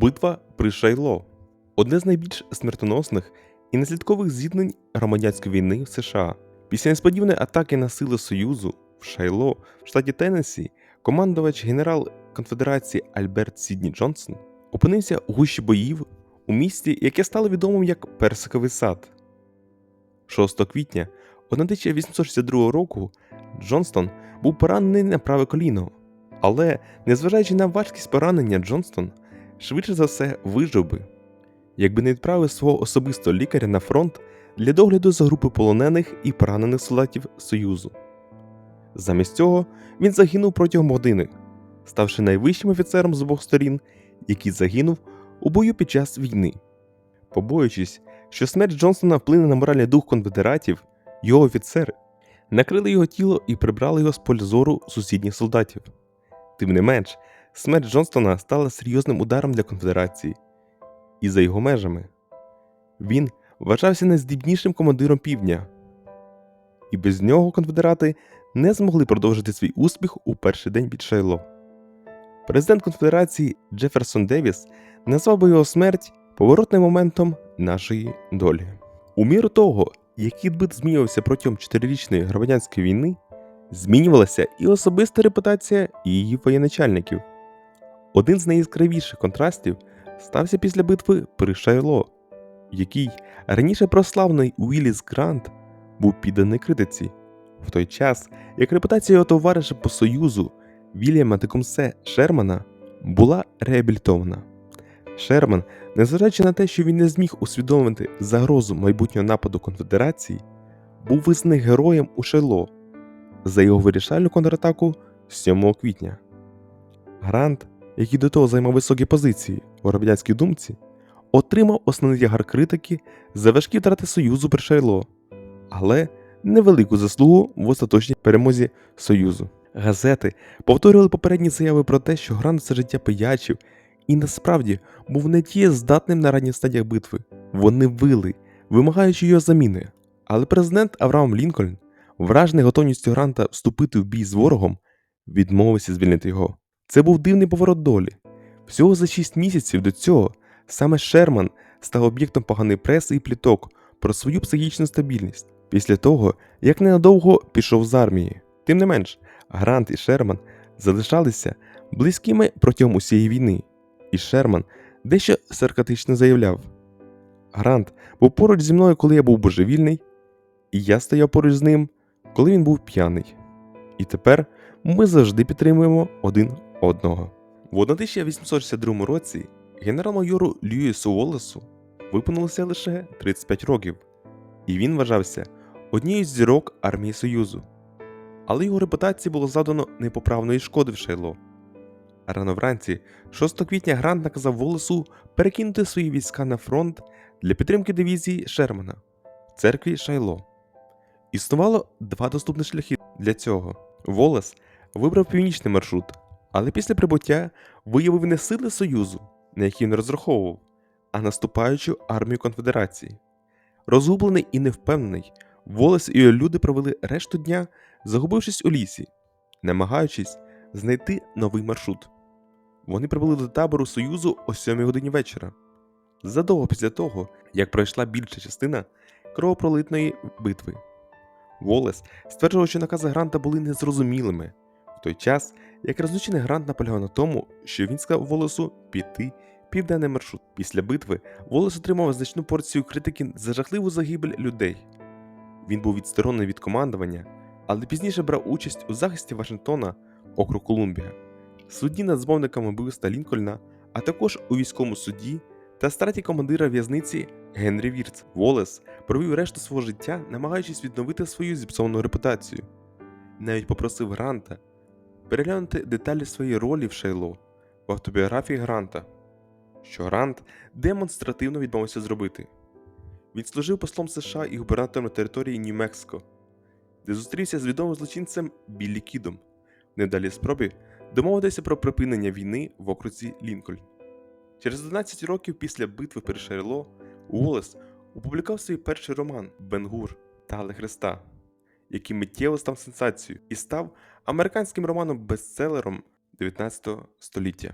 Битва при Шайло одне з найбільш смертоносних і наслідкових зіткнень громадянської війни в США. Після несподіваної атаки на сили Союзу в Шайло в штаті Теннессі командувач генерал Конфедерації Альберт Сідні Джонсон опинився у гущі боїв у місті, яке стало відомим як Персиковий сад. 6 квітня 1862 року Джонстон був поранений на праве коліно, але, незважаючи на важкість поранення, Джонстон швидше за все вижив би, якби не відправив свого особистого лікаря на фронт для догляду за групи полонених і поранених солдатів Союзу. Замість цього він загинув протягом години, ставши найвищим офіцером з обох сторін, який загинув у бою під час війни. Побоюючись, що смерть Джонсона вплине на моральний дух конфедератів, його офіцери накрили його тіло і прибрали його з поля зору сусідніх солдатів. Тим не менш, смерть Джонстона стала серйозним ударом для конфедерації і за його межами. Він вважався найздібнішим командиром півдня, і без нього конфедерати не змогли продовжити свій успіх у перший день під Шайло. Президент конфедерації Джеферсон Девіс назвав би його смерть поворотним моментом нашої долі. У міру того, як Кітбит змінювався протягом чотирирічної громадянської війни, змінювалася і особиста репутація її воєначальників. Один з найяскравіших контрастів стався після битви при Шайло, в якій раніше прославний Уілліс Грант був підданий критиці, в той час як репутація його товариша по Союзу Вільяма Текумсе Шермана була реабілітована. Шерман, незважаючи на те, що він не зміг усвідомити загрозу майбутнього нападу конфедерації, був визнаний героєм у Шайло за його вирішальну контратаку 7 квітня. Грант, який до того займав високі позиції у громадянській думці, отримав основний тягар критики за важкі втрати Союзу при Шайло, але невелику заслугу в остаточній перемозі Союзу. Газети повторювали попередні заяви про те, що Грант все життя пиячив і насправді був не дієздатним на ранніх стадіях битви. Вони вили, вимагаючи його заміни. Але президент Авраам Лінкольн, вражений готовністю Гранта вступити в бій з ворогом, відмовився звільнити його. Це був дивний поворот долі. Всього за шість місяців до цього саме Шерман став об'єктом поганої преси і пліток про свою психічну стабільність після того, як ненадовго пішов з армії. Тим не менш, Грант і Шерман залишалися близькими протягом усієї війни, і Шерман дещо саркатично заявляв: Грант був поруч зі мною, коли я був божевільний, і я стояв поруч з ним, коли він був п'яний. І тепер ми завжди підтримуємо один одного. В 1862 році генерал-майору Льюісу Уоллесу виповнилося лише 35 років, і він вважався однією з зірок армії Союзу. Але його репутації було завдано непоправної шкоди в Шайло. Рано вранці, 6 квітня, Грант наказав Волесу перекинути свої війська на фронт для підтримки дивізії Шермана в церкві Шайло. Існувало два доступні шляхи для цього. Волес вибрав північний маршрут, але після прибуття виявив не сили Союзу, на які він розраховував, а наступаючу армію конфедерації. Розгублений і невпевнений, Волес і його люди провели решту дня, загубившись у лісі, намагаючись знайти новий маршрут. Вони прибули до табору Союзу о 7 годині вечора. Задовго після того, як пройшла більша частина кровопролитної битви. Волес стверджував, що накази Гранта були незрозумілими, той час, як розлучений Грант наполягав на тому, що він сказав Волесу піти південний маршрут. Після битви Волес отримав значну порцію критики за жахливу загибель людей. Він був відсторонений від командування, але пізніше брав участь у захисті Вашингтона, округ Колумбія, судді над змовниками вбивства Лінкольна, а також у військовому суді та страті командира в'язниці Генрі Вірц. Волес провів решту свого життя, намагаючись відновити свою зіпсовану репутацію. Навіть попросив Гранта переглянути деталі своєї ролі в Шейло в автобіографії Гранта, що Грант демонстративно відмовився зробити. Він служив послом США і губернатором на території Нью-Мексико, де зустрівся з відомим злочинцем Біллі Кідом в недалі спробі домовитися про припинення війни в окрузі Лінкольн. Через 11 років після битви при Шерло Уоллес опублікував свій перший роман Бенгур Тали Христа, який миттєво став сенсацією і став американським романом-бестселером 19 століття.